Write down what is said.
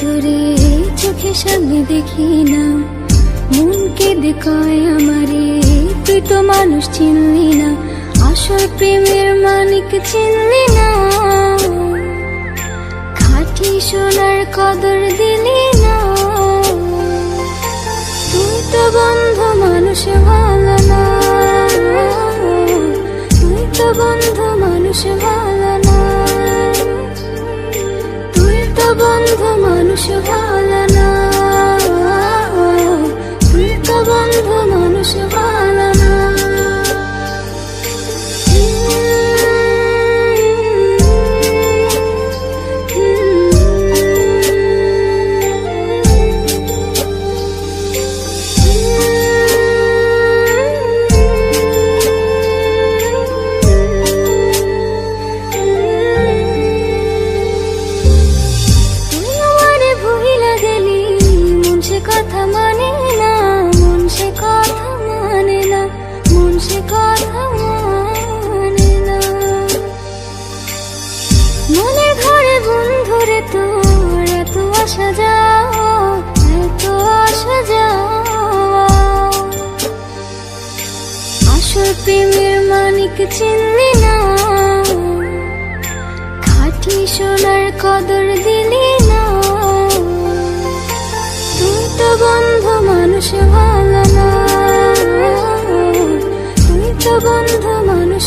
তোরে চোখে সামনে দেখি না। মন কেঁদে কয় আমারে, তুই তো মানুষ চিনলি না। আসল প্রেমের মানিক চিনলি না। খাঁটি সোনার কদর দিলি না। তুই তো বন্ধু, মানুষ ভালো না। তুই তো বন্ধু, মানুষ ভালো আসা আসল প্রেমের মানিক চিনলি না, খাঁটি কদর দিলি না। তুই তো মানুষ ভালো না। তুই মানুষ